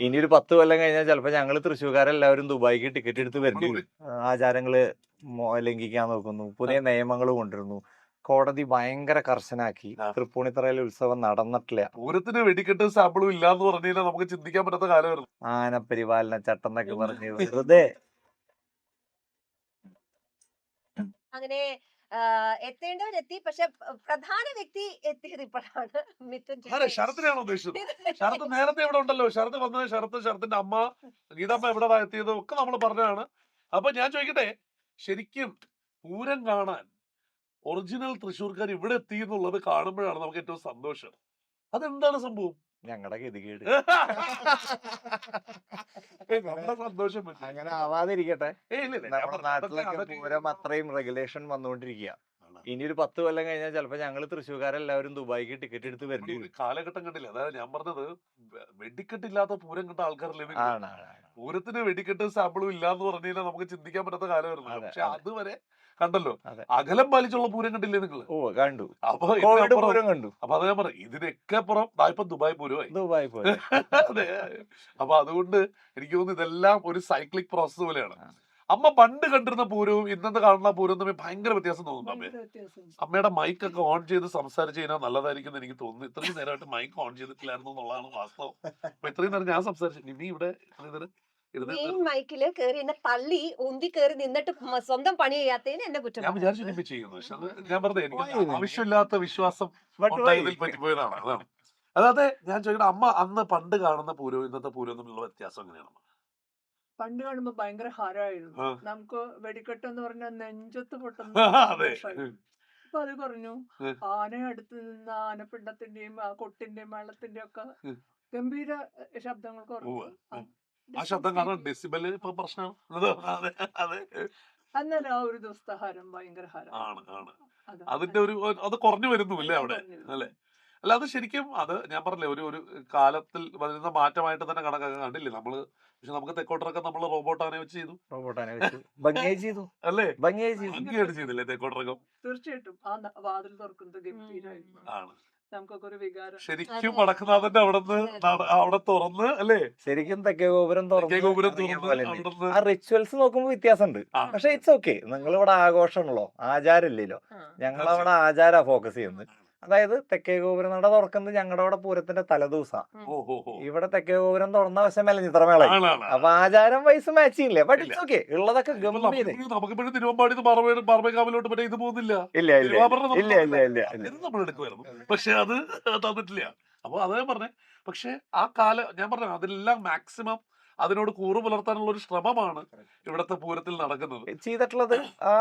ഇനി ഒരു പത്ത് കൊല്ലം കഴിഞ്ഞാൽ ചിലപ്പോ ഞങ്ങൾ തൃശ്ശൂർക്കാരെല്ലാവരും ദുബായിക്ക് ടിക്കറ്റ് എടുത്ത് വരേണ്ടി വരും ആചാരങ്ങൾ ലംഘിക്കാൻ നോക്കുന്നു. പുതിയ നിയമങ്ങൾ കൊണ്ടുവരുന്നു. കോടതി ഭയങ്കര കർശനാക്കി. തൃപ്പൂണിത്തറയിലെ ഉത്സവം നടന്നിട്ടില്ല. പൂരത്തിന് വെടിക്കെട്ട് സാമ്പിളും ഇല്ലാന്ന് പറഞ്ഞു കഴിഞ്ഞാൽ നമുക്ക് ചിന്തിക്കാൻ പറ്റാത്ത കാലമായിരുന്നു. ആന പരിപാലന ചട്ടം എന്നൊക്കെ പറഞ്ഞു വെറുതെ. അങ്ങനെ എത്തേണ്ടവരെത്തി. പക്ഷെ പ്രധാന വ്യക്തി എത്തിയത് ഇപ്പോഴാണ് മിഥുൻ ശരത്തിനെയാണോ ഉദ്ദേശിച്ചത്? ശരത്ത് നേരത്തെ ഇവിടെ ഉണ്ടല്ലോ. ശരത്ത് വന്നത് ശരത്ത് ശരത്തിന്റെ അമ്മ ഗീതമ്മ എവിടെ എത്തിയത്? ഒക്കെ നമ്മൾ പറഞ്ഞതാണ്. അപ്പൊ ഞാൻ ചോദിക്കട്ടെ ശരിക്കും പൂരം കാണാൻ ഒറിജിനൽ തൃശ്ശൂർക്കാർ ഇവിടെ എത്തി എന്നുള്ളത് കാണുമ്പോഴാണ് നമുക്ക് ഏറ്റവും സന്തോഷം. അതെന്താണ് സംഭവം? ഞങ്ങളുടെ ഗതികേട്. നമ്മുടെ സന്തോഷം പറ്റി. അങ്ങനെ ആവാതിരിക്കട്ടെ. നമ്മുടെ നാട്ടിലൊക്കെ പൂരം അത്രയും റെഗുലേഷൻ വന്നുകൊണ്ടിരിക്കുക. ഇനി ഒരു പത്ത് കൊല്ലം കഴിഞ്ഞാൽ ചിലപ്പോ ഞങ്ങൾ തൃശ്ശൂർക്കാരെല്ലാവരും ദുബായിക്ക് ടിക്കറ്റ് എടുത്ത് വരേണ്ടി കാലഘട്ടം കണ്ടില്ല? അതായത് ഞാൻ പറഞ്ഞത് വെടിക്കെട്ട് ഇല്ലാത്ത പൂരം കണ്ട ആണ്. പൂരത്തിന് വെടിക്കെട്ട് സാമ്പിളും ഇല്ലാന്ന് പറഞ്ഞു കഴിഞ്ഞാൽ നമുക്ക് ചിന്തിക്കാൻ പറ്റാത്ത കാലമായിരുന്നു. പക്ഷെ അതുവരെ കണ്ടല്ലോ. അകലം പാലിച്ചുള്ള പൂരം കണ്ടില്ലേ നിങ്ങൾ ഓ കണ്ടു. അപ്പൊ പൂരം കണ്ടു. അപ്പൊ അത് ഞാൻ പറഞ്ഞു ഇതിനൊക്കെ അപ്പുറം ഇപ്പൊ ദുബായ് പൂരമായി. ദുബായ് പൂരം. അതെ. അപ്പൊ അതുകൊണ്ട് എനിക്ക് തോന്നുന്നു ഇതെല്ലാം ഒരു സൈക്ലിക് പ്രോസസ് പോലെയാണ്. അമ്മ പണ്ട് കണ്ടിരുന്ന പൂരവും ഇന്നത്തെ കാണുന്ന പൂരവും തമ്മിൽ ഭയങ്കര വ്യത്യാസം തോന്നുന്നു അമ്മേ. ഭയങ്കര വ്യത്യാസം. അമ്മയുടെ മൈക്ക് ഒക്കെ ഓൺ ചെയ്ത് സംസാരിച്ചു കഴിഞ്ഞാൽ നല്ലതായിരിക്കും എന്ന് എനിക്ക് തോന്നുന്നു. ഇത്രയും നേരമായിട്ട് മൈക്ക് ഓൺ ചെയ്തിട്ടില്ലായിരുന്നു എന്നുള്ളതാണ് വാസ്തവം. അപ്പൊ ഇത്രയും നേരം ഞാൻ സംസാരിച്ചു. നിമി ഇവിടെ ഇത്രയും നേരം ഇരുന്ന് മെയിൻ മൈക്കിൽ കേറി എന്നെ തള്ളി ഉന്തി കേറി നിന്നിട്ട് സ്വന്തം പണി ചെയ്യാത്തതിന് എന്നെ കുറ്റം ഞാൻ വിചാരിച്ചു നിമി ചെയ്യുന്നു പക്ഷെ അത് ഞാൻ വെറുതെ എനിക്ക്? ആവശ്യമില്ലാത്ത വിശ്വാസം? ഉണ്ടായതിൽ പറ്റിപ്പോയതാണ്. അതാണ്. അതായത് ഞാൻ ചോദിക്കട്ടെ അമ്മ അന്ന് പണ്ട് കാണുന്ന പൂരവും ഇന്നത്തെ പൂരവും തമ്മിലുള്ള വ്യത്യാസം എങ്ങനെയാണ്? പണ്ട് കാണുമ്പോ ഭയങ്കര ഹരമായിരുന്നു നമുക്ക് വെടിക്കെട്ട് എന്ന് പറഞ്ഞ നെഞ്ചത്ത് പൊട്ടുന്ന അതെ. ഇപ്പൊ അത് പറഞ്ഞു. ആന അടുത്ത് നിന്ന് ആനപ്പിണ്ടത്തിന്റെയും ആ കൊട്ടിന്റെയും മേളത്തിന്റെയും ഒക്കെ ഗംഭീര ശബ്ദങ്ങൾ കുറഞ്ഞു. ആ ശബ്ദം കാരണം ഡെസിബൽ ഇപ്പൊ പ്രശ്നമാണ് അതെ അതെ. അന്നേരം ആ ഒരു ദിവസത്തെ ഹരം ഭയങ്കര ഹരം. ആണ് ആണ്. അതാ. അതിന്റെ ഒരു അത് കുറഞ്ഞു വരുന്നു അല്ലേ അവിടെ? അല്ലെ? അല്ലേ അത് ശരിക്കും അത് ഞാൻ പറഞ്ഞില്ലേ ഒരു ഒരു കാലത്തിൽ വരുന്ന മാറ്റമായിട്ട് തന്നെ കണക്കാക്കാൻ കണ്ടില്ലേ നമ്മൾ? പക്ഷെ നമുക്ക് തെക്കോട്ടറൊക്കെ നമ്മൾ റോബോട്ടാനെ വെച്ച് ചെയ്തു. റോബോട്ടാനെ വെച്ച്. ഭംഗിയായി ചെയ്തു. അല്ലേ? ഭംഗിയായി ചെയ്തു. ഭംഗിയായിട്ട് ചെയ്തില്ലേ തെക്കോട്ടറക്കം? തീർച്ചയായിട്ടും. ആ വാതിൽ തുറക്കുന്നത് ഗംഭീരായിരുന്നു. ആണ്. നമുക്കൊക്കെ ഒരു വികാരം. ശരിക്കും. വടക്കുന്നാഥന്റെ അവിടുന്ന് അവിടെ തുറന്ന് അല്ലേ? ശരിക്കും തെക്കേ ഗോപുരം തുറന്ന് ആ റിച്വൽസ് നോക്കുമ്പോ വ്യത്യാസമുണ്ട്. ഉണ്ട് പക്ഷെ ഇറ്റ്സ് ഓക്കെ നിങ്ങൾ ഇവിടെ ആഘോഷമാണല്ലോ. ആചാരം ഇല്ലല്ലോ ഞങ്ങൾ അവിടെ ആചാര ഫോക്കസ് ചെയ്യുന്നത്. അതായത് തെക്കേ ഗോപുരം നട തുറക്കുന്നത് ഞങ്ങളുടെ അവിടെ പൂരത്തിന്റെ തലദിവസമാണ് ഇവിടെ തെക്കേ ഗോപുരം തുറന്ന വശം മെലഞ്ഞിത്രമേള ആണ്, ആണ്. അപ്പൊ ആചാരം വയസ്സ് മാച്ച് ഇല്ല. ബട്ട്. ഇറ്റ്സ് ഓക്കെ ഉള്ളതൊക്കെ ഗംഭീര. നമുക്കിപ്പോഴും തിരുവമ്പാടി പാർമേക്കാവിലോട്ട് മറ്റേ ഇത് പോകുന്നില്ല. ഇല്ല ഇല്ല ഇല്ല. ഇല്ല നമ്മൾ എടുക്കുമായിരുന്നു പക്ഷെ അത് തന്നിട്ടില്ല. അപ്പൊ അതേ പറഞ്ഞേ. പക്ഷെ ആ കാല ഞാൻ പറഞ്ഞു അതിലെല്ലാം മാക്സിമം അതിനോട് കൂറു പുലർത്താനുള്ള ഒരു ശ്രമമാണ് ഇവിടത്തെ പൂരത്തിൽ നടക്കുന്നത്. ചെയ്തിട്ടുള്ളത് ആ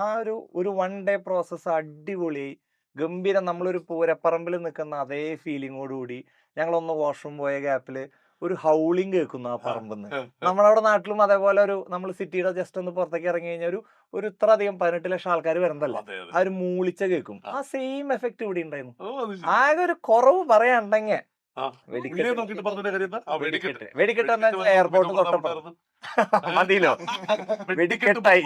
ആ ഒരു ഒരു വൺ ഡേ പ്രോസസ് അടിപൊളി ഗംഭീരം നമ്മളൊരു പൂരപ്പറമ്പിൽ നിൽക്കുന്ന അതേ ഫീലിങ്ങോടുകൂടി ഞങ്ങളൊന്ന് വാഷ്റൂം പോയ ഗ്യാപ്പിൽ ഒരു ഹൗളിംഗ് കേൾക്കുന്നു ആ പറമ്പെന്ന് നമ്മളവിടെ നാട്ടിലും അതേപോലെ ഒരു നമ്മൾ സിറ്റിയുടെ ജസ്റ്റ് ഒന്ന് പുറത്തേക്ക് ഇറങ്ങി കഴിഞ്ഞാൽ ഒരു ഒരു ഇത്ര അധികം പതിനെട്ട് ലക്ഷം ആൾക്കാർ വരുന്നതല്ല ആ ഒരു മൂളിച്ച കേൾക്കും ആ. സെയിം എഫക്റ്റ് ഇവിടെ ഉണ്ടായിരുന്നു. ആകെ ഒരു കുറവ് പറയാണ്ടെങ്കിൽ. വെടിക്കെട്ട്. എയർപോർട്ട് പിന്നെ തൊട്ടപ്പുറം. മതിയല്ലോ. വെടിക്കെട്ടായി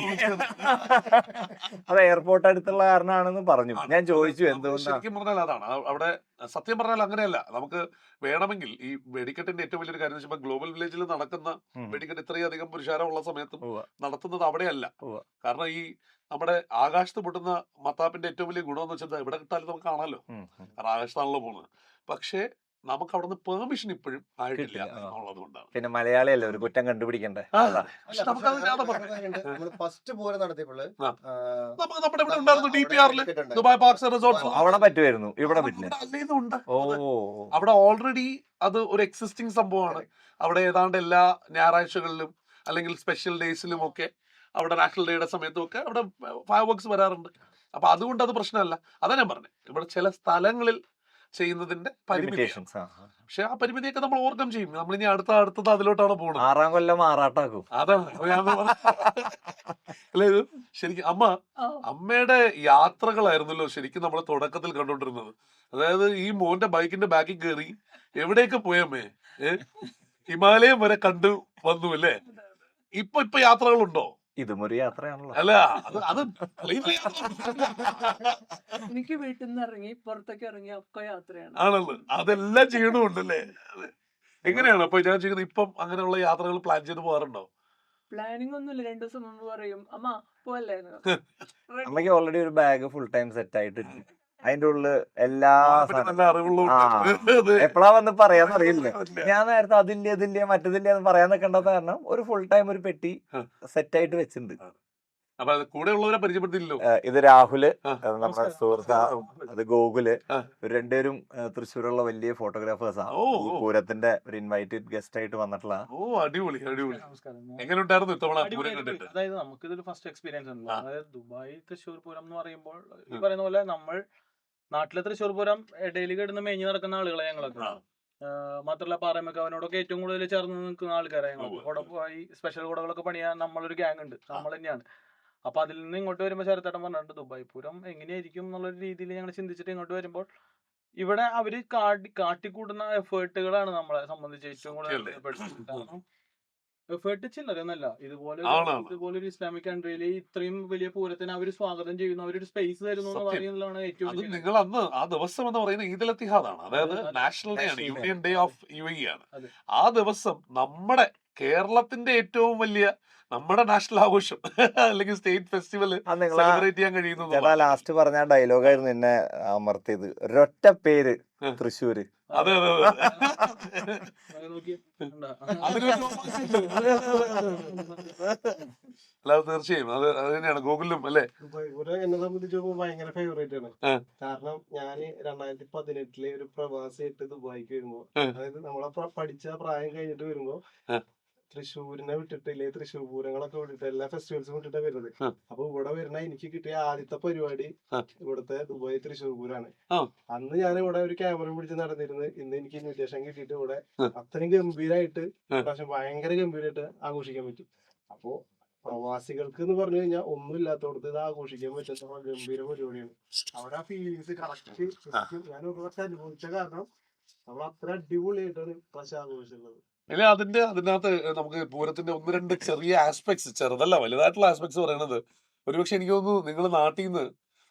അത് എയർപോർട്ട് അടുത്തുള്ള കാരണമാണെന്ന് പറഞ്ഞു. ഞാൻ ചോദിച്ചു എന്തുകൊണ്ടാണ് പറഞ്ഞാൽ അതാണ്. അവിടെ സത്യം പറഞ്ഞാൽ അങ്ങനെയല്ല. നമുക്ക് വേണമെങ്കിൽ ഈ വെടിക്കെട്ടിന്റെ ഏറ്റവും വലിയൊരു കാര്യം വെച്ചാൽ ഗ്ലോബൽ വില്ലേജിൽ നടക്കുന്ന. വെടിക്കെട്ട് ഇത്രയും അധികം പുരുഷാരമുള്ള സമയത്തും. നടത്തുന്നത് അവിടെയല്ല. കാരണം ഈ നമ്മുടെ ആകാശത്ത് പൊട്ടുന്ന മത്താപ്പിന്റെ ഏറ്റവും വലിയ ഗുണം എന്ന് വെച്ചാൽ എവിടെ കിട്ടാലും നമുക്ക് കാണാമല്ലോ. കാരണം ആകാശത്താണല്ലോ പോണത് പക്ഷേ നമുക്ക് അവിടുന്ന് പെർമിഷൻ ഇപ്പോഴും ആയിട്ടില്ല എന്നുള്ളതുകൊണ്ടാണ് പിന്നെ എന്നുള്ളത് കൊണ്ടാണ്. പിന്നെ മലയാളിയല്ലേ ഒരു കുറ്റം കണ്ടുപിടിക്കണ്ടേ. പക്ഷെ നമുക്ക് ഫസ്റ്റ് നമുക്ക് നമ്മുടെ ഇവിടെ ഉണ്ടായിരുന്നു ഡി പി ആറിൽ. ദുബായ് പാർക്സ് അവിടെ പറ്റുമായിരുന്നു. ഇവിടെ പറ്റില്ല. ഉണ്ട്? ഓ അവിടെ ഓൾറെഡി അത് ഒരു എക്സിസ്റ്റിംഗ് സംഭവമാണ്. അവിടെ ഏതാണ്ട് എല്ലാ ഞായറാഴ്ചകളിലും അല്ലെങ്കിൽ സ്പെഷ്യൽ ഡേയ്സിലും ഒക്കെ അവിടെ നാഷണൽ ഡേയുടെ സമയത്തും ഒക്കെ അവിടെ ഫയർ വർക്ക്സ് വരാറുണ്ട്. അപ്പൊ അതുകൊണ്ട് അത് പ്രശ്നമല്ല. അതാ ഞാൻ പറഞ്ഞത് ഇവിടെ ചില സ്ഥലങ്ങളിൽ ചെയ്യുന്നതിന്റെ പരിമിറ്റേഷൻസ് പക്ഷെ ആ പരിമിതിയൊക്കെ നമ്മൾ ഓവർകം ചെയ്യും. നമ്മൾ ഇനി അടുത്ത അടുത്തത് അതിലോട്ടാണ് പോകുന്നത് ആറാം കൊല്ലം ആറാട്ടാക്കും. അതാണ്. അല്ലേ ശരിക്കും അമ്മ അമ്മയുടെ യാത്രകളായിരുന്നല്ലോ ശരിക്കും നമ്മൾ തുടക്കത്തിൽ കണ്ടോണ്ടിരുന്നത് അതായത് ഈ മോന്റെ ബൈക്കിന്റെ ബാക്കിൽ കയറി എവിടെയൊക്കെ പോയമ്മേ ഹിമാലയം വരെ കണ്ടു വന്നു അല്ലേ? ഇപ്പൊ ഇപ്പൊ യാത്രകളുണ്ടോ? ഇതും ഒരു യാത്രയാണല്ലോ. അല്ല അത് എനിക്ക് വീട്ടിൽ നിന്ന് ഇറങ്ങി പുറത്തേക്ക് ഇറങ്ങി ഒക്കെ യാത്രയാണ്. ആണല്ലോ. അതെല്ലാം ചെയ്യണമുണ്ടല്ലേ? എങ്ങനെയാണ്? അപ്പൊ ഞാൻ ചെയ്യുന്നത് ഇപ്പം അങ്ങനെയുള്ള യാത്രകൾ പ്ലാൻ ചെയ്ത് പോകാറുണ്ടോ? പ്ലാനിങ് ഒന്നുമില്ല രണ്ടു ദിവസം മുമ്പ് പറയും അമ്മ പോവല്ലേ? അമ്മയ്ക്ക് ഓൾറെഡി ഒരു ബാഗ് ഫുൾ ടൈം സെറ്റ് ആയിട്ട് അതിന്റെ ഉള്ളിൽ എല്ലാ. എപ്പോഴാ വന്ന് പറയാന്ന് അറിയില്ല. ഞാൻ നേരത്തെ അതില്ല ഇതില്ല മറ്റതില്ല എന്ന് പറയാൻ നിൽക്കേണ്ടത് കാരണം ഒരു ഫുൾ ടൈം ഒരു പെട്ടി സെറ്റ് ആയിട്ട് വെച്ചിട്ടുണ്ട്. അപ്പൊ അത് കൂടെ ഉള്ളവരെ പരിചയപ്പെടുത്തില്ലല്ലോ. ഇത് രാഹുൽ നമ്മുടെ. സുഹൃത്ത് അത് ഗോകുൽ. രണ്ടുപേരും തൃശ്ശൂരുള്ള വലിയ ഫോട്ടോഗ്രാഫേഴ്സ് ആണ് ഈ പൂരത്തിന്റെ ഒരു ഇൻവൈറ്റഡ് ഗസ്റ്റ് ആയിട്ട് വന്നിട്ടുള്ള ഓ അടിപൊളി അടിപൊളി. നമസ്കാരം. എങ്ങനെ ഉണ്ടായിരുന്നു ഇത്തവണ അതായത് നമുക്കിതൊരു ഫസ്റ്റ് എക്സ്പീരിയൻസ് ഉണ്ട്. അതായത് ദുബായ് തൃശ്ശൂർ പൂരം എന്ന് പറയുമ്പോൾ ഈ പറയുന്ന പോലെ നമ്മൾ നാട്ടിലെ തൃശ്ശൂർ പൂരം? ഡെയിലി കിടന്ന് മേഞ്ഞു നടക്കുന്ന ആളുകളെ ഞങ്ങളൊക്കെ. മാത്രല്ല ആഹ് അവനോടൊക്കെ ഏറ്റവും കൂടുതൽ ചേർന്ന് നിൽക്കുന്ന ആൾക്കാരാണ് ഞങ്ങൾ പോയി സ്പെഷ്യൽ കുടകളൊക്കെ പണിയാൻ നമ്മളൊരു ഗ്യാങ് ഉണ്ട്. നമ്മൾ തന്നെയാണ്. അപ്പൊ അതിൽ നിന്ന് ഇങ്ങോട്ട് വരുമ്പോൾ ശരത്തേട്ടൻ പറഞ്ഞിട്ടുണ്ട് ദുബായ് പൂരം എങ്ങനെയായിരിക്കും എന്നുള്ള രീതിയിൽ ഞങ്ങൾ ചിന്തിച്ചിട്ട് ഇങ്ങോട്ട് വരുമ്പോൾ ഇവിടെ അവർ കാട്ടി കാട്ടിക്കൂട്ടുന്ന എഫേർട്ടുകളാണ് നമ്മളെ സംബന്ധിച്ച് ഏറ്റവും കൂടുതൽ? കാരണം എഫേർട്ട് ചില്ലറയൊന്നല്ല ഇതുപോലെ ഇതുപോലെ ഒരു ഇസ്ലാമിക് കൺട്രിയിൽ ഇത്രയും വലിയ പൂരത്തിന് അവർ സ്വാഗതം ചെയ്യുന്നു അവരൊരു സ്പേസ് തരുന്നു എന്ന്. പറയുന്നതാണ് ഏറ്റവും നിങ്ങൾ അന്ന് ആ ദിവസം എന്ന് പറയുന്നത് ഈദ് ഇത്തിഹാദാണ് അതായത് അതെ, അതെ. നാഷണൽ ഡേ ആണ്. Union day of U A ആണ്. ആ ദിവസം നമ്മുടെ കേരളത്തിന്റെ ഏറ്റവും വലിയ നമ്മുടെ നാഷണൽ ആഘോഷം. അല്ലെങ്കിൽ സ്റ്റേറ്റ് ഫെസ്റ്റിവൽ സെലിബ്രേറ്റ് ചെയ്യാൻ കഴിയുന്നു. ലാസ്റ്റ് പറഞ്ഞ ഡയലോഗ് ഡയലോഗായിരുന്നു എന്നെ അമർത്തിയത്. ഒരൊറ്റ പേര്. തൃശ്ശൂര്. അതെ അതെ അല്ലാതെ തീർച്ചയായും. അത് അത് തന്നെയാണ്. ഗൂഗിളിലും അല്ലെ? എന്നെ സംബന്ധിച്ച് നോക്കുമ്പോൾ ഭയങ്കര ഫേവറേറ്റ് ആണ്. കാരണം ഞാൻ രണ്ടായിരത്തി പതിനെട്ടിലെ ഒരു പ്രവാസി പ്രവാസിയായിട്ട് ദുബായിക്ക് വരുമ്പോ. അതായത് നമ്മളെ പഠിച്ച പ്രായം കഴിഞ്ഞിട്ട് വരുമ്പോ. തൃശ്ശൂരിനെ വിട്ടിട്ട് ഇല്ലേ തൃശ്ശൂർ പൂരങ്ങളൊക്കെ വിട്ടിട്ട് എല്ലാ ഫെസ്റ്റിവൽസും വിട്ടിട്ട് വരുന്നത്. അപ്പൊ ഇവിടെ വരുന്ന എനിക്ക് കിട്ടിയ ആദ്യത്തെ പരിപാടി. ഇവിടുത്തെ ദുബായ് തൃശ്ശൂർ പൂരാണ്. അന്ന് ഞാൻ ഇവിടെ ഒരു ക്യാമറ പിടിച്ച് നടന്നിരുന്നു ഇന്ന് എനിക്ക് ഇൻവിറ്റേഷൻ കിട്ടിയിട്ട് ഇവിടെ. അത്രയും ഗംഭീരമായിട്ട്. പ്രാവശ്യം ഭയങ്കര ഗംഭീരമായിട്ട് ആഘോഷിക്കാൻ പറ്റും അപ്പോ പ്രവാസികൾക്ക് എന്ന് പറഞ്ഞു കഴിഞ്ഞാൽ ഒന്നും ഇല്ലാത്തടത്ത് ഇത് ആഘോഷിക്കാൻ പറ്റുന്ന ഗംഭീര പരിപാടിയാണ് അവിടെ ആ ഫീലിങ്സ് കറക്റ്റ് ഞാൻ ഒരു പ്രാവശ്യം അനുഭവിച്ച കാരണം നമ്മൾ അത്ര അടിപൊളിയായിട്ടാണ് പ്രാവശ്യം ആഘോഷിച്ചുള്ളത് ഇല്ല അതിന്റെ അതിനകത്ത് നമുക്ക് പൂരത്തിന്റെ ഒന്ന് രണ്ട് ചെറിയ ആസ്പെക്ട്സ് ചെറുതല്ല വലുതായിട്ടുള്ള ആസ്പെക്ട്സ് പറയണത്. ഒരുപക്ഷെ എനിക്ക് തോന്നുന്നു നിങ്ങൾ നാട്ടിൽ നിന്ന്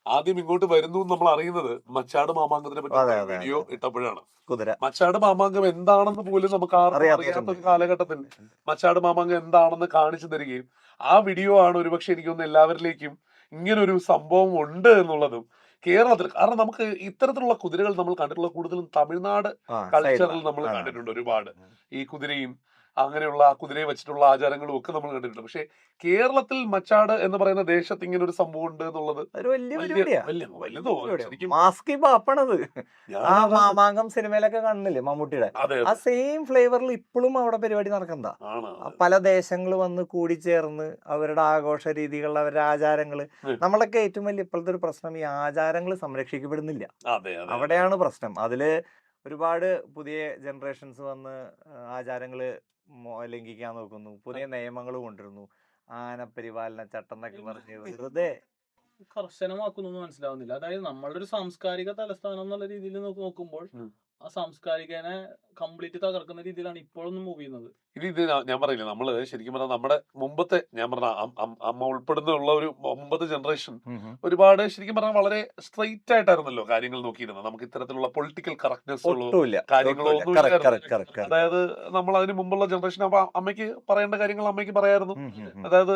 ആദ്യം ഇങ്ങോട്ട് വരുന്നു നമ്മൾ അറിയുന്നത് മച്ചാട് മാമാങ്കത്തിനെ പറ്റി വീഡിയോ ഇട്ടപ്പോഴാണ്. മച്ചാട് മാമാങ്കം എന്താണെന്ന് പോലും നമുക്ക് അറിയാത്ത ഒരു കാലഘട്ടത്തിൽ മച്ചാട് മാമാങ്കം എന്താണെന്ന് കാണിച്ചു തരികയും ആ വീഡിയോ ആണ് ഒരുപക്ഷെ എനിക്ക് തോന്നുന്നു എല്ലാവരിലേക്കും ഇങ്ങനൊരു സംഭവം ഉണ്ട് എന്നുള്ളതും കേരളത്തിൽ. കാരണം നമുക്ക് ഇത്തരത്തിലുള്ള കുതിരകൾ നമ്മൾ കണ്ടിട്ടുള്ള കൂടുതലും തമിഴ്നാട് കൾച്ചറിൽ നമ്മൾ കണ്ടിട്ടുണ്ട് ഒരുപാട്. ഈ കുതിരയും അങ്ങനെയുള്ള ആ കുതിരയെ വെച്ചിട്ടുള്ള ആചാരങ്ങളും ഒക്കെ നമ്മൾ കണ്ടിട്ടുണ്ട്. പക്ഷേ കേരളത്തിൽ മച്ചാട് എന്ന് പറയുന്ന ദേശത്ത് ഇങ്ങനെ ഒരു സംഭവം ഉണ്ട് എന്നുള്ളത് മാസ്കി പാപ്പണത്. മാമാങ്കം സിനിമയിലൊക്കെ കാണുന്നില്ലേ മമ്മൂട്ടിയുടെ? ആ സെയിം ഫ്ലേവറിൽ ഇപ്പോഴും അവിടെ പരിപാടി നടക്കണ്ട. പല ദേശങ്ങൾ വന്ന് കൂടിച്ചേർന്ന് അവരുടെ ആഘോഷ രീതികൾ അവരുടെ ആചാരങ്ങൾ നമ്മളൊക്കെ ഏറ്റവും വലിയ ഇപ്പോഴത്തെ ഒരു പ്രശ്നം ഈ ആചാരങ്ങൾ സംരക്ഷിക്കപ്പെടുന്നില്ല. അവിടെയാണ് പ്രശ്നം. അതിൽ ഒരുപാട് പുതിയ ജനറേഷൻസ് വന്ന് ആചാരങ്ങൾ ലംഘിക്കാൻ നോക്കുന്നു. പുതിയ നിയമങ്ങൾ കൊണ്ടുവരുന്നു. പരിപാലന ചട്ടം എന്നൊക്കെ പറഞ്ഞ് വെറുതെ കർശനമാക്കുന്നു മനസ്സിലാവുന്നില്ല. അതായത് നമ്മളുടെ ഒരു സാംസ്കാരിക തലസ്ഥാനം എന്നുള്ള രീതിയിൽ നോക്ക് നോക്കുമ്പോൾ സാംസ്കാരികനെ കംപ്ലീറ്റ് തകർക്കുന്ന രീതിയിലാണ് ഇപ്പോഴൊന്നും മൂവ് ചെയ്യുന്നത്. ഇത് ഇത് ഞാൻ- പറയില്ല നമ്മൾ ശരിക്കും പറഞ്ഞാൽ നമ്മുടെ മുമ്പത്തെ ഞാൻ പറഞ്ഞ അമ്മ ഉൾപ്പെടുന്ന ഉള്ള ഒരു മുമ്പത്തെ ജനറേഷൻ ഒരുപാട് ശരിക്കും പറഞ്ഞാൽ വളരെ സ്ട്രെയിറ്റ് ആയിട്ടായിരുന്നല്ലോ കാര്യങ്ങൾ നോക്കിയിരുന്നത്. നമുക്ക് ഇത്തരത്തിലുള്ള പൊളിറ്റിക്കൽ കറക്റ്റ്നെസ് കാര്യങ്ങളോ അതായത് നമ്മൾ അതിന് മുമ്പുള്ള ജനറേഷൻ അപ്പൊ അമ്മയ്ക്ക് പറയേണ്ട കാര്യങ്ങൾ അമ്മയ്ക്ക് പറയായിരുന്നു. അതായത്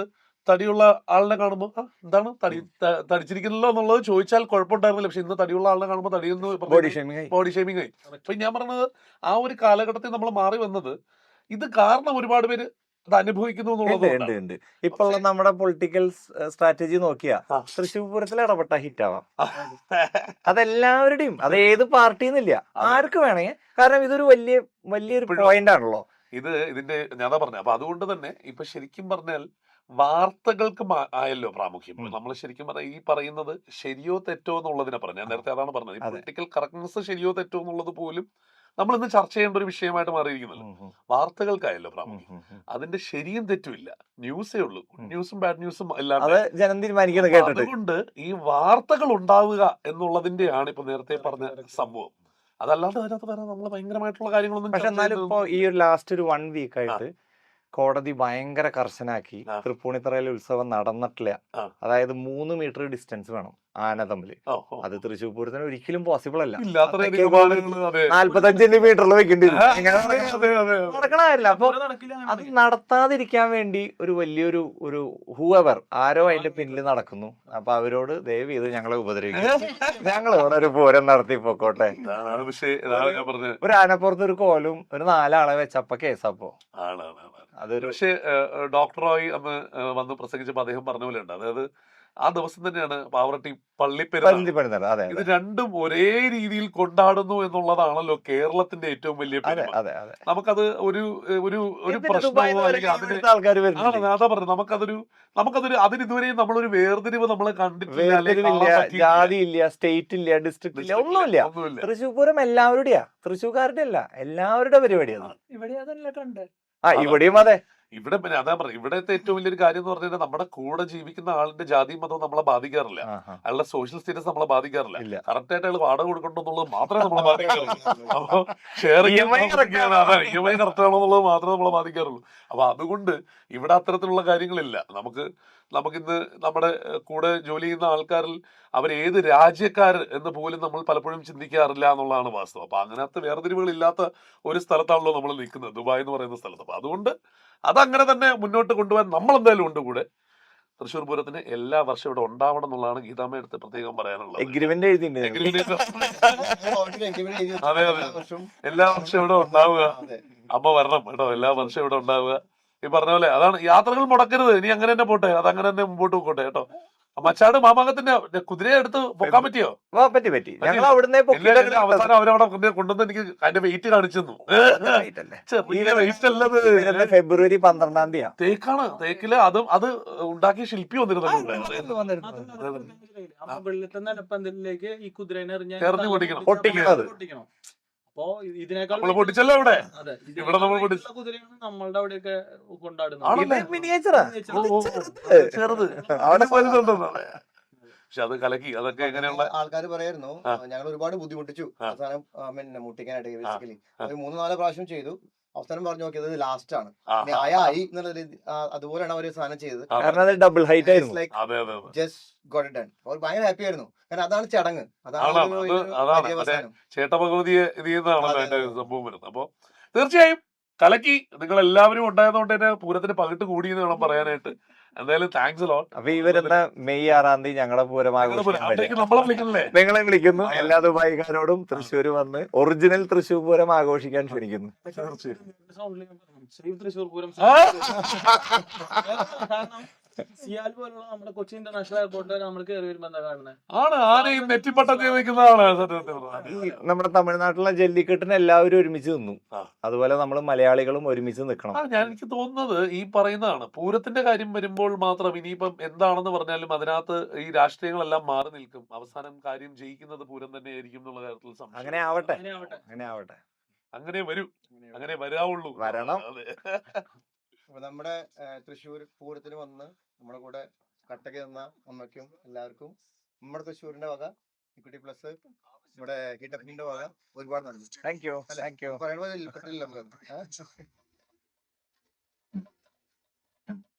തടിയുള്ള ആളിനെ കാണുമ്പോൾ എന്താണ് തടി തടിച്ചിരിക്കുന്നല്ലോ എന്നുള്ളത് ചോദിച്ചാൽ കുഴപ്പമുണ്ടായിരുന്നില്ല. പക്ഷെ ഇന്ന് തടിയുള്ള ആളിനെ കാണുമ്പോൾ ബോഡി ഷേമിങ് ബോഡി ഷേമിംഗ് ആയി. അപ്പൊ ഞാൻ പറഞ്ഞത് ആ ഒരു കാലഘട്ടത്തിൽ നമ്മൾ മാറി വന്നത് ഇത് കാരണം ഒരുപാട് പേര് അത് അനുഭവിക്കുന്നു എന്നുള്ളത് ഇപ്പൊ നമ്മുടെ പൊളിറ്റിക്കൽ സ്ട്രാറ്റജി നോക്കിയാ തൃശ്ശൂർ പൂരത്തിൽ ഇടപെട്ട ഹിറ്റ് ആവാം. അതെല്ലാവരുടെയും അത് ഏത് പാർട്ടിന്നില്ല. ആർക്ക് വേണമെങ്കിൽ കാരണം ഇതൊരു വലിയ വലിയൊരു പോയിന്റ് ആണല്ലോ. ഇത് ഇതിന്റെ ഞാൻ പറഞ്ഞ. പറഞ്ഞത് അപ്പൊ അതുകൊണ്ട് തന്നെ ഇപ്പൊ ശരിക്കും പറഞ്ഞാൽ വാർത്തകൾക്ക് ആയല്ലോ പ്രാമുഖ്യം. നമ്മൾ ശരിക്കും പറഞ്ഞാൽ ഈ പറയുന്നത് ശരിയോ തെറ്റോ എന്നുള്ളതിനെ പറഞ്ഞു ഞാൻ നേരത്തെ അതാണ് പറഞ്ഞത്. ഈ പൊളിറ്റിക്കൽ കറക്റ്റ്നസ് ശരിയോ തെറ്റോ എന്നുള്ളത് പോലും നമ്മൾ ഇന്ന് ചർച്ച ചെയ്യേണ്ട ഒരു വിഷയമായിട്ട് മാറിയിരിക്കുന്നല്ലോ. വാർത്തകൾക്കായല്ലോ പ്രാമുഖ്യം. അതിന്റെ ശരിയും തെറ്റുമില്ല ന്യൂസേ ഉള്ളൂ. ഗുഡ് ന്യൂസും ബാഡ് ന്യൂസും എല്ലാം അതുകൊണ്ട് ഈ വാർത്തകൾ ഉണ്ടാവുക എന്നുള്ളതിന്റെയാണ് ഇപ്പൊ നേരത്തെ പറഞ്ഞ സംഭവം. അതല്ലാതെ അതിനകത്ത് പറയാൻ നമ്മൾ ഭയങ്കരമായിട്ടുള്ള കാര്യങ്ങളൊന്നും പക്ഷെ എന്നാലും ഇപ്പൊ ഈ ഒരു ലാസ്റ്റ് ഒരു വൺ വീക്ക് ആയിട്ട് കോടതി ഭയങ്കര കർശനാക്കി തൃപ്പൂണിത്തറയിൽ ഉത്സവം നടന്നിട്ടില്ല. അതായത് മൂന്ന് മീറ്റർ ഡിസ്റ്റൻസ് വേണം ആന ഓ. അത് തൃശ്ശൂർ പൂരത്തിന് ഒരിക്കലും പോസിബിൾ അല്ല. നാല്പത്തഞ്ച് സെന്റിമീറ്ററിൽ വെക്കേണ്ടി അപ്പൊ അത് നടത്താതിരിക്കാൻ വേണ്ടി ഒരു വലിയൊരു ഒരു ഹൂവർ ആരോ അതിന്റെ പിന്നിൽ നടക്കുന്നു. അപ്പൊ അവരോട് ദയവ് ചെയ്ത് ഞങ്ങളെ ഉപദ്രവിക്കും ഞങ്ങൾ ഇവിടെ ഒരു പൂരം നടത്തി പൊക്കോട്ടെ. ഒരു ആനപ്പുറത്ത് ഒരു കോലും ഒരു നാലാളെ വെച്ചപ്പോ കേസപ്പോ. അതൊരു പക്ഷേ ഡോക്ടറായി അന്ന് വന്ന് പ്രസംഗിച്ചപ്പോൾ അദ്ദേഹം പറഞ്ഞ പോലെ ഉണ്ട് അതായത് ആ ദിവസം തന്നെയാണ് പാവറട്ടി പള്ളിപ്പെരുന്നാൾ അതെ ഇത് രണ്ടും ഒരേ രീതിയിൽ കൊണ്ടാടുന്നു എന്നുള്ളതാണല്ലോ കേരളത്തിന്റെ ഏറ്റവും വലിയ അതെ അതെ അതെ. നമുക്കത് ഒരു ഒരു ഒരു പ്രശ്നമോ അല്ലെങ്കിൽ അതാ പറഞ്ഞു നമുക്കതൊരു നമുക്കതൊരു അതിന് ഇതുവരെയും നമ്മളൊരു വേർതിരിവ് നമ്മൾ കണ്ടിട്ടില്ല ജാതി ഇല്ല സ്റ്റേറ്റ് ഇല്ല ഡിസ്ട്രിക്ട് ഇല്ല ഒന്നുമില്ല. ഒന്നുമില്ല. തൃശ്ശൂർ പൂരം എല്ലാവരുടെയാ. തൃശ്ശൂർക്കാരുടെ അല്ല എല്ലാവരുടെ പരിപാടിയാണ് ഇവിടെ അതല്ല കണ്ട് ആ. ഇവിടെയും അതെ ഇവിടെ പിന്നെ അതാ പറഞ്ഞത് ഇവിടത്തെ ഏറ്റവും വലിയൊരു കാര്യം എന്ന് പറഞ്ഞാൽ നമ്മുടെ കൂടെ ജീവിക്കുന്ന ആളിന്റെ ജാതി മതവും നമ്മളെ ബാധിക്കാറില്ല. അയാളുടെ സോഷ്യൽ സ്റ്റേറ്റസ് നമ്മളെ ബാധിക്കാറില്ല. കറക്റ്റ് ആയിട്ട് അയാൾ വാടക കൊടുക്കണ്ടെന്നുള്ളത് മാത്രമേ നമ്മളെ ബാധിക്കാറുള്ളൂ. അപ്പൊ അതാണ്. ഇ എം ഐ കറക്റ്റ് മാത്രമേ നമ്മളെ ബാധിക്കാറുള്ളൂ. അപ്പൊ അതുകൊണ്ട് ഇവിടെ അത്തരത്തിലുള്ള കാര്യങ്ങളില്ല. നമുക്ക് നമുക്കിന്ന് നമ്മുടെ കൂടെ ജോലി ചെയ്യുന്ന ആൾക്കാരിൽ അവർ ഏത് രാജ്യക്കാർ എന്ന് പോലും നമ്മൾ പലപ്പോഴും ചിന്തിക്കാറില്ല എന്നുള്ളതാണ് വാസ്തവം. അപ്പൊ അങ്ങനത്തെ വേർതിരിവുകൾ ഇല്ലാത്ത ഒരു സ്ഥലത്താണല്ലോ നമ്മൾ നിൽക്കുന്നത്. ദുബായ് എന്ന് പറയുന്ന സ്ഥലത്ത്. അപ്പൊ അതുകൊണ്ട് അതങ്ങനെ തന്നെ മുന്നോട്ട് കൊണ്ടുപോകാൻ നമ്മൾ എന്തായാലും ഉണ്ട് കൂടെ. തൃശ്ശൂർ പൂരത്തിന് എല്ലാ വർഷവും ഇവിടെ ഉണ്ടാവണം എന്നുള്ളതാണ് ഗീതാമ്മ എടുത്ത് പ്രത്യേകം പറയാനുള്ളത്. എഗ്രിമെന്റ്. അതെ, അതെ. എല്ലാ വർഷവും എല്ലാ വർഷവും ഇവിടെ ഉണ്ടാവുക. അതെ. അമ്മ വരണം കേട്ടോ. എല്ലാ വർഷവും ഇവിടെ ഉണ്ടാവുക. ഈ പറഞ്ഞ പോലെ അതാണ് യാത്രകൾ മുടക്കരുത്. ഇനി അങ്ങനെ തന്നെ പോട്ടെ. അത് അങ്ങനെ തന്നെ മുമ്പോട്ട് പോട്ടെ കേട്ടോ. മച്ചാട് മാമാങ്കത്തിന്റെ കുതിരയെ എടുത്ത് പൊക്കാൻ പറ്റിയോ? പറ്റി പറ്റി. ഞങ്ങൾ. അവിടുന്ന് അവസാനം അവരവിടെ കൊണ്ടുവന്ന് കൊണ്ടുവന്ന് എനിക്ക് അതിന്റെ വെയിറ്റ് കാണിച്ചു വെയിറ്റ് അല്ലത്. ഫെബ്രുവരി പന്ത്രണ്ടാം തീയതി തേക്കാണ്. തേക്കിൽ അതും അത് ഉണ്ടാക്കിയ ശില്പി വന്നിരുന്നു നിലപ്പന്തലിലേക്ക് ഈ കുതിരനെ എറിഞ്ഞ്. പൊട്ടിക്കണം. അപ്പോ ഇതിനേക്കാൾ പൊട്ടിച്ചല്ലോ ഇവിടെ. ഇവിടെ നമ്മൾ കുതിരയാണ് നമ്മളുടെ അവിടെയൊക്കെ കൊണ്ടാടുന്നത്. ചെറുത്. അവിടെ വലുതുണ്ടെന്നാണ് പക്ഷെ അത് കലക്കി അതൊക്കെ എങ്ങനെയുള്ള ആൾക്കാർ പറയായിരുന്നു ഞങ്ങൾ ഒരുപാട് ബുദ്ധിമുട്ടിച്ചു. അവസാനം മുട്ടിക്കാനായിട്ട് ബേസിക്കലി. മൂന്ന് നാല് പ്രാവശ്യം ചെയ്തു. അവസാനം പറഞ്ഞു നോക്കിയത് ലാസ്റ്റ് ആണ്. ആയി എന്നുള്ള രീതി അതുപോലെയാണ് അവർ സാധനം ചെയ്തത്. കാരണം അത് ഡബിൾ ഹൈറ്റ് ആയിരുന്നു ജസ്റ്റ് ഗോട്ട് ഡൺ അവർ ഭയങ്കര ഹാപ്പി ആയിരുന്നു. കാരണം അതാണ് ചടങ്ങ്. അതാണ് ഇത് ചെയ്യുന്നതാണല്ലോ സംഭവം വരുന്നത്. അപ്പൊ തീർച്ചയായും കലക്കി നിങ്ങൾ എല്ലാവരും ഉണ്ടായതുകൊണ്ട് തന്നെ പൂരത്തിന് പകിട്ട് കൂടി എന്ന് വേണം പറയാനായിട്ട്. എന്തായാലും താങ്ക്സ് ലോ അപ്പൊ ഈ വരുന്ന മെയ് ആറാം തീയതി ഞങ്ങളെ പൂരം ആഘോഷിക്കാൻ വരിക. നമ്മളെ വിളിക്കണല്ലേ? നിങ്ങളെ വിളിക്കുന്നു. എല്ലാ ദുബായിക്കാരോടും തൃശ്ശൂർ വന്ന് ഒറിജിനൽ തൃശ്ശൂർ പൂരം ആഘോഷിക്കാൻ ക്ഷണിക്കുന്നു. സേവ് തൃശ്ശൂർ പൂരം സിയാൽ പോലുള്ള നമ്മുടെ കൊച്ചി ഇന്റർനാഷണൽ എയർപോർട്ടിൽ നമ്മൾ കയറി വരുമ്പോ എന്താ കാണുന്നത് ആണ് ആനയും നെറ്റിപ്പട്ടത്തിൽ നിൽക്കുന്നതാണ് സത്യത്തിൽ പറഞ്ഞാൽ. നമ്മുടെ തമിഴ്നാട്ടിലെ ജല്ലിക്കെട്ടിന് എല്ലാവരും ഒരുമിച്ച് നിന്നു. ആ. അതുപോലെ നമ്മൾ മലയാളികളും ഒരുമിച്ച് നിൽക്കണം ആ ഞാൻ എനിക്ക് തോന്നുന്നത് ഈ പറയുന്നതാണ് പൂരത്തിന്റെ കാര്യം വരുമ്പോൾ മാത്രം ഇനിയിപ്പം എന്താണെന്ന് പറഞ്ഞാലും അതിനകത്ത് ഈ രാഷ്ട്രീയങ്ങളെല്ലാം മാറി നിൽക്കും. അവസാനം കാര്യം ജയിക്കുന്നത് പൂരം തന്നെ ആയിരിക്കും എന്നുള്ള കാര്യത്തിൽ സംശയം. അങ്ങനെ ആവട്ടെ. അങ്ങനെ ആവട്ടെ. അങ്ങനെ ആവട്ടെ. അങ്ങനെ വരൂ. അങ്ങനെ വരാവുള്ളൂ. വരണം. അതെ. അപ്പൊ നമ്മുടെ ഏഹ്, തൃശ്ശൂർ പൂരത്തിന് വന്ന് നമ്മുടെ കൂടെ കട്ടക്ക് തന്ന അമ്മയ്ക്കും എല്ലാവർക്കും നമ്മുടെ തൃശ്ശൂരിന്റെ വക ഇക്വിറ്റി പ്ലസ് നമ്മുടെ കിട്ടപ്പിന്റെ വക ഒരുപാട് നന്ദി. Thank you? താങ്ക് യു പറയുമ്പോൾ പറ്റില്ല നമുക്ക്